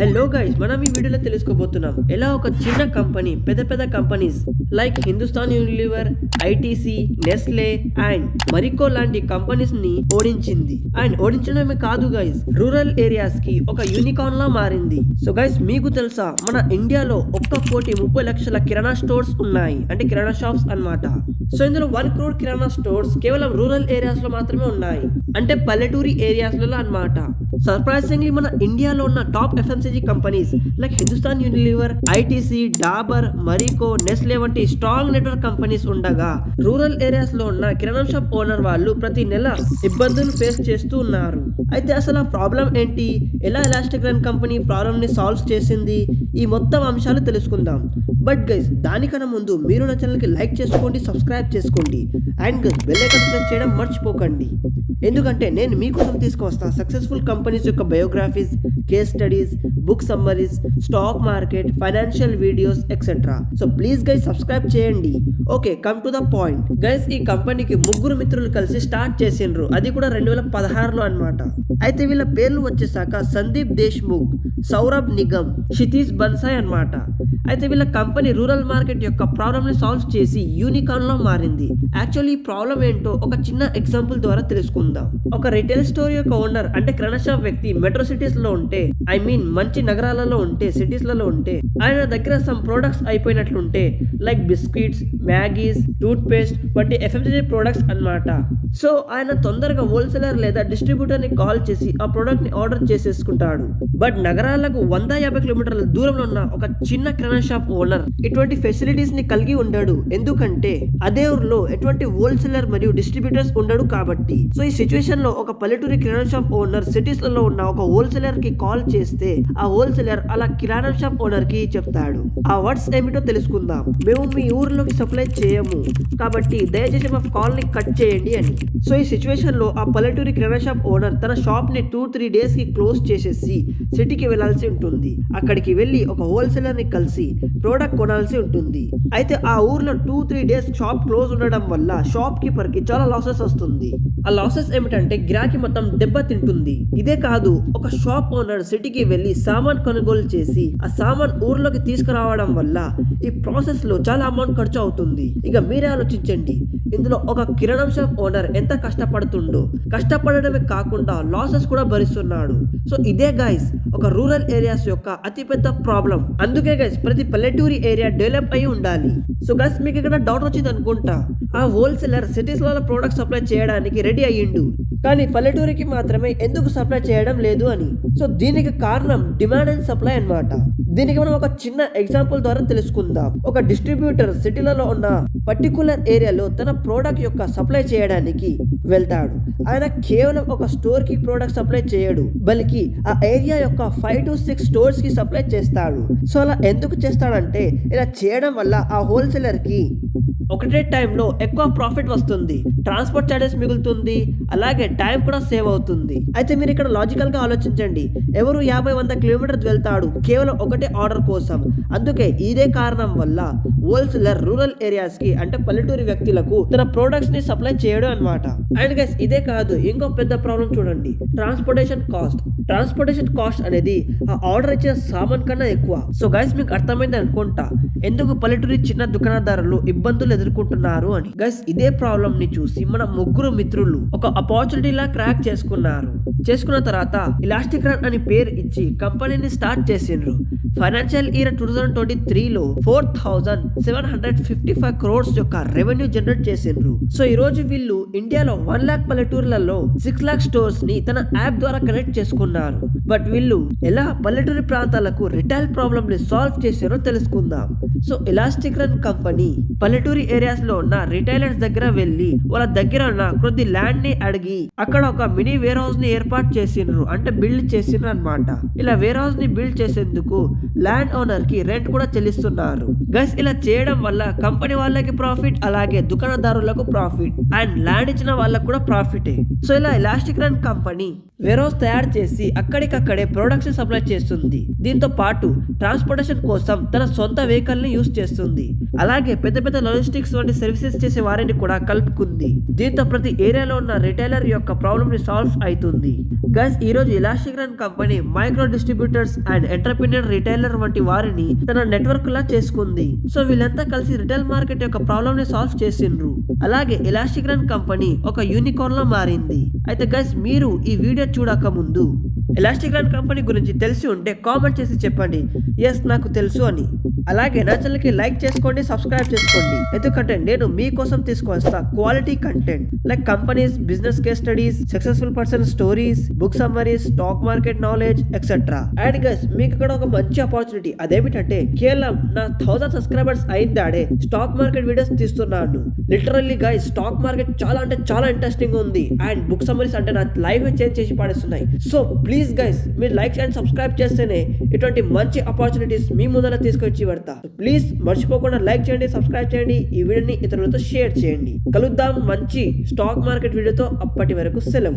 Hello guys మనం ఈ వీడియోలో తెలుసుకోబోతున్నాం. ఎలా ఒక చిన్న కంపెనీ పెద్ద పెద్ద companies like Hindustan Unilever ITC Nestle and Marico లాంటి కంపెనీస్ని ఓడించింది. అండ్ ఓడించడమే కాదు గైస్ రూరల్ ఏరియాస్కి ఒక యూనికార్న్ లా మారింది. సో గైస్ మీకు తెలుసా మన ఇండియాలో ఒక్క కోటి ముప్పై లక్షల కిరాణా స్టోర్స్ ఉన్నాయి. అంటే కిరాణా షాప్స్ అన్నమాట. సో ఇందులో వన్ క్రోడ్ కిరాణా స్టోర్స్ కేవలం రూరల్ ఏరియాస్లో మాత్రమే ఉన్నాయి. అంటే పల్లెటూరి ఏరియాస్లో అన్నమాట. సర్ప్రైజింగ్లీ మన ఇండియాలో ఉన్న top FMCG companies like Hindustan Unilever ITC Dabur Marico Nestle వంటి స్ట్రాంగ్ నెట్వర్క్ కంపెనీస్ ఉండగా రూరల్ ఏరియాస్లో ఉన్న కిరాణం షాప్ ఓనర్ వాళ్ళు ప్రతి నెల ఇబ్బందులు ఫేస్ చేస్తూ ఉన్నారు. అయితే అసలు ఆ ప్రాబ్లం ఏంటి? ఎలా ఎలాస్టిక్ రన్ కంపెనీ ప్రాబ్లమ్ని సాల్వ్ చేసింది? ఈ మొత్తం అంశాలు తెలుసుకుందాం. బట్ గైస్ దానికన్నా ముందు మీరు నా ఛానల్కి లైక్ చేసుకోండి సబ్స్క్రైబ్ చేసుకోండి. And guys bell icon press చేయడం మర్చిపోకండి. ఎందుకంటే నేను మీకోసం తీసుకువస్తా సక్సెస్ఫుల్ కంపెనీస్ యొక్క biographies case studies book summaries stock market financial videos etcetera. So please guys subscribe చేయండి. Okay come to the point guys ఈ కంపెనీకి ముగ్గురు మిత్రులు కలిసి స్టార్ట్ చేసిండ్రు. అది కూడా రెండు వేల పదహారులో అనమాట అయితే వీళ్ళ పేర్లు వచ్చేసాక సందీప్ దేశ్ముఖ్ సౌరభ్ నిగమ్ క్షితీష్ బన్సాయ్ అన్నమాట. అయితే వీళ్ళ కంపెనీ రూరల్ మార్కెట్ యొక్క ప్రాబ్లమ్ని సాల్వ్ చేసి యూనికాన్లో మారింది. యాక్చువల్లీ ఈ ప్రాబ్లం ఏంటో ఒక చిన్న ఎగ్జాంపుల్ ద్వారా తెలుసుకుందాం. ఒక రిటైల్ స్టోర్ యొక్క ఓనర్ అంటే కిరాణా షాప్ వ్యక్తి మెట్రో సిటీస్లో ఉంటే ఐ మీన్ మంచి నగరాలలో ఉంటే సిటీస్లలో ఉంటే ఆయన దగ్గర సమ్ ప్రొడక్ట్స్ అయిపోయినట్లుంటే like biscuits Maggis toothpaste వంటి ఎఫ్ఎంసీజీ ప్రొడక్ట్స్ అన్నమాట. సో ఆయన తొందరగా హోల్సేలర్ లేదా డిస్ట్రిబ్యూటర్ని కాల్ చేసి ఆ ప్రోడక్ట్ని ఆర్డర్ చేసేసుకుంటాడు. బట్ నగరాలకు వంద యాభై కిలోమీటర్ల దూరంలో ఉన్న ఒక చిన్న కిరాణా షాప్ ఓనర్ ఇటువంటి ఫెసిలిటీస్ని కలిగి ఉండడు. ఎందుకంటే అదే ఊర్లో ఎటువంటి హోల్సేలర్ మరియు డిస్ట్రిబ్యూటర్స్ ఉండడు కాబట్టి. సో ఈ సిచ్యువేషన్లో ఒక పల్లెటూరి కిరాణా షాప్ ఓనర్ సిటీస్లలో ఉన్న ఒక హోల్సేలర్కి కాల్ చేస్తే ఆ హోల్సేలర్ అలా కిరాణా షాప్ ఓనర్కి చెప్తాడు. ఆ వర్డ్స్ ఏమిటో తెలుసుకుందాం. మేము మీ ఊర్లోకి సప్లై చేయము. కాబట్టి దయచేసి మా కాల్ని కట్ చేయండి అని. సో ఈ సిచ్యువేషన్లో ఆ పల్లెటూరి కిరాణా షాప్ ఓనర్ తన షాప్ని టూ త్రీ డేస్కి క్లోజ్ చేసేసి సిటీకి వెళ్ళాల్సి ఉంటుంది. అక్కడికి వెళ్ళి ఒక హోల్సేలర్ని కలిసి ప్రోడక్ట్ కొనాల్సి ఉంటుంది. అయితే ఆ ఊర్లో two three days shop close ఉండడం వల్ల షాప్ కీపర్కి చాలా లాసెస్ వస్తుంది. ఆ లాసెస్ ఏమిటంటే గిరాకీ మొత్తం దెబ్బ తింటుంది ఇదే కాదు ఒక షాప్ ఓనర్ సిటీకి వెళ్ళి సామాన్ కొనుగోలు చేసి ఆ సామాన్ ఊర్లోకి తీసుకురావడం వల్ల ఈ ప్రాసెస్లో చాలా అమౌంట్ ఖర్చు అవుతుంది. ఇక మీరే ఆలోచించండి. ఇందులో ఒక కిరణం షాప్ ఓనర్ ఎంత కష్టపడుతుండో? కష్టపడడమే కాకుండా లాసెస్ కూడా భరిస్తున్నాడు. సో ఇదే గైస్ ఒక రూరల్ ఏరియాస్ యొక్క అతిపెద్ద ప్రాబ్లం అందుకే గైస్ ప్రతి పల్లెటూరి ఏరియా డెవలప్ అయి ఉండాలి. సో గైస్ మీకు ఇక్కడ డౌట్ వచ్చింది అనుకుంటా ఆ హోల్సేలర్ సిటీస్లో ప్రోడక్ట్ సప్లై చేయడానికి రెడీ అయ్యిండు. కానీ పల్లెటూరికి మాత్రమే ఎందుకు సప్లై చేయడం లేదు అని. సో దీనికి కారణం డిమాండ్ అండ్ సప్లై అన్నమాట. దీనికి మనం ఒక చిన్న ఎగ్జాంపుల్ ద్వారా తెలుసుకుందాం. ఒక డిస్ట్రిబ్యూటర్ సిటీలలో ఉన్న పర్టికులర్ ఏరియాలో తన ప్రోడక్ట్ యొక్క సప్లై చేయడానికి వెళ్తాడు. ఆయన కేవలం ఒక స్టోర్కి ప్రోడక్ట్ సప్లై చేయడు. బల్కి ఆ ఏరియా యొక్క ఫైవ్ టు సిక్స్ స్టోర్స్కి సప్లై చేస్తాడు. సో అలా ఎందుకు చేస్తాడంటే ఇలా చేయడం వల్ల ఆ హోల్సేలర్కి ఒకటే టైంలో ఎక్కువ ప్రాఫిట్ వస్తుంది. ట్రాన్స్పోర్ట్ చార్జెస్ మిగులుతుంది. అలాగే టైం కూడా సేవ్ అవుతుంది. అయితే మీరు ఇక్కడ లాజికల్గా ఆలోచించండి. ఎవరు యాభై వంద కిలోమీటర్స్ వెళ్తాడు? కేవలం ఒకటే ఆర్డర్ కోసం. అందుకే ఇదే కారణం వల్ల హోల్సేలర్ రూరల్ ఏరియాస్కి అంటే పల్లెటూరి వ్యక్తులకు తన ప్రొడక్ట్స్ని సప్లై చేయడం అన్నమాట. అండ్ గైస్ ఇదే కాదు ఇంకో పెద్ద ప్రాబ్లం చూడండి. ట్రాన్స్పోర్టేషన్ కాస్ట్ ట్రాన్స్పోర్టేషన్ కాస్ట్ అనేది ఆ ఆర్డర్ ఇచ్చిన సామాన్ కన్నా ఎక్కువ. సో గైస్ మీకు అర్థమైంది అనుకుంటా. ఎందుకు పల్లెటూరి చిన్న దుకాణదారులు ఇబ్బందులు ఎదుర్కొంటున్నారు అని? గైస్ ఇదే ప్రాబ్లం ని చూసి మన ముగ్గురు మిత్రులు ఒక ఆపర్చునిటీ లా క్రాక్ చేసుకున్నారు. చేసుకున్న తర్వాత ఇలాస్టిక్ రన్ అని పేరు ఇచ్చి కంపెనీని స్టార్ట్ చేసిండ్రు. Financial year two thousand twenty త్రీలో four thousand seven hundred fifty five crores యొక్క రెవెన్యూ జనరేట్ చేసిండ్రు. సో ఈ రోజు వీళ్ళు ఇండియాలో వన్ లాక్ పల్లెటూర్లలో సిక్స్ లాక్ స్టోర్స్ని తన యాప్ ద్వారా కనెక్ట్ చేసుకున్నారు. బట్ వీళ్ళు ఎలా పల్లెటూరి ప్రాంతాలకు రిటైల్ ప్రాబ్లమ్ని సాల్వ్ చేశారో తెలుసుకుందాం. సో ఎలాస్టిక్ రన్ కంపెనీ పల్లెటూరి ఏరియాస్లో ఉన్న రిటైలర్స్ దగ్గర వెళ్ళి వాళ్ళ దగ్గర ఉన్న కొద్ది ల్యాండ్ని అడిగి అక్కడ ఒక మినీ వేర్ హౌస్ని ఏర్పాటు చేసిండ్రు. అంటే బిల్డ్ చేసిండ్రు అన్నమాట ఇలా వేర్ హౌస్ని బిల్డ్ చేసేందుకు ల్యాండ్ ఓనర్కి రెంట్ కూడా చెల్లిస్తున్నారు. గైస్ ఇలా చేయడం వల్ల కంపెనీ వాళ్ళకి ప్రాఫిట్ అలాగే దుకాణదారులకు ప్రాఫిట్ అండ్ ల్యాండ్ ఇచ్చిన వాళ్ళకు కూడా ప్రాఫిటే. సో ఇలా ElasticRun company warehouse తయారు చేసి అక్కడికక్కడే ప్రొడక్ట్స్ సప్లై చేస్తుంది. దీంతో పాటు ట్రాన్స్పోర్టేషన్ కోసం తన సొంత వెహికల్ని యూస్ చేస్తుంది. అలాగే పెద్ద పెద్ద లాజిస్టిక్స్ వంటి సర్వీసెస్ చేసే వారిని కూడా కలుపుకుంది. దీంతో ప్రతి ఏరియాలో ఉన్న రిటైలర్ యొక్క యొక్క ని సాల్వ్ అవుతుంది గైస్ ఈ రోజు ElasticRun company micro distributors and entrepreneur retailer వంటి వారిని తన నెట్వర్క్ లా చేసుకుంది. సో వీళ్ళంతా కలిసి రిటైల్ మార్కెట్ యొక్క ప్రాబ్లమ్ని సాల్వ్ చేసిండ్రు. అలాగే ఇలాస్టిగ్రాన్ కంపెనీ ఒక యూనికార్న్లో మారింది. అయితే గైస్ మీరు ఈ వీడియో చూడక ముందు ఎలాస్టిగ్రాన్ కంపెనీ గురించి తెలిసి ఉంటే కామెంట్ చేసి చెప్పండి. ఎస్ నాకు తెలుసు అని. అలాగే నా ఛానల్కి లైక్ చేసుకోండి సబ్స్క్రైబ్ చేసుకోండి. ఎందుకంటే నేను మీకోసం తీసుకొస్తా quality content like companies business case studies successful person stories book summaries stock market knowledge etcetera and guys మీకు ఇక్కడ ఒక మంచి ఆపర్చునిటీ అదేమిటంటే కేవలం నా థౌసండ్ సబ్స్క్రైబర్స్ అయిందాడే స్టాక్ మార్కెట్ వీడియోస్ తీస్తున్నాను లిటరల్లీ గైస్ స్టాక్ మార్కెట్ చాలా అంటే చాలా ఇంట్రెస్టింగ్ ఉంది. అండ్ బుక్ సమ్మరీస్ అంటే నా లైఫ్ చేంజ్ చేసి పాడేస్తున్నాయి. సో ప్లీజ్ ప్లీజ్ గైస్ మీరు లైక్ అండ్ సబ్స్క్రైబ్ చేస్తేనే ఇటువంటి మంచి ఆపర్చునిటీస్ మీ ముందర తీసుకొచ్చి పెడతా. ప్లీజ్ మర్చిపోకుండా లైక్ చేయండి సబ్స్క్రైబ్ చేయండి ఈ వీడియోని ఇతరులతో షేర్ చేయండి. కలుద్దాం మంచి స్టాక్ మార్కెట్ వీడియోతో అప్పటి వరకు సెలవు.